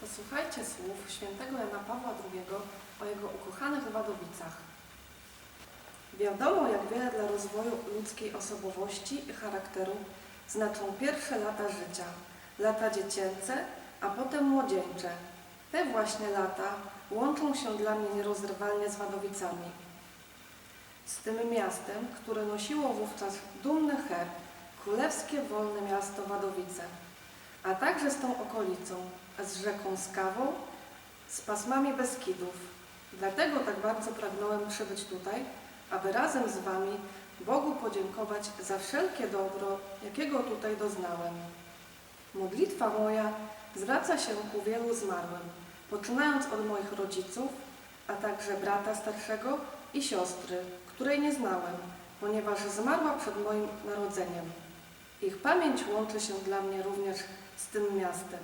Posłuchajcie słów świętego Jana Pawła II o jego ukochanych Wadowicach. Wiadomo, jak wiele dla rozwoju ludzkiej osobowości i charakteru znaczą pierwsze lata życia, lata dziecięce, a potem młodzieńcze. Te właśnie lata łączą się dla mnie nierozerwalnie z Wadowicami. Z tym miastem, które nosiło wówczas dumny herb, królewskie wolne miasto Wadowice, a także z tą okolicą, z rzeką Skawą, z pasmami Beskidów. Dlatego tak bardzo pragnąłem przybyć tutaj, aby razem z Wami Bogu podziękować za wszelkie dobro, jakiego tutaj doznałem. Modlitwa moja zwraca się ku wielu zmarłym, poczynając od moich rodziców, a także brata starszego i siostry, której nie znałem, ponieważ zmarła przed moim narodzeniem. Ich pamięć łączy się dla mnie również z tym miastem.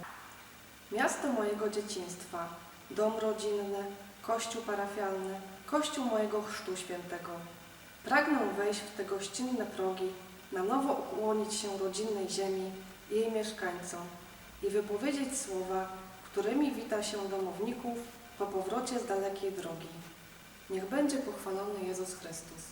Miasto mojego dzieciństwa, dom rodzinny, kościół parafialny, kościół mojego chrztu świętego. Pragnę wejść w te gościnne progi, na nowo ukłonić się rodzinnej ziemi i jej mieszkańcom i wypowiedzieć słowa, którymi wita się domowników po powrocie z dalekiej drogi. Niech będzie pochwalony Jezus Chrystus.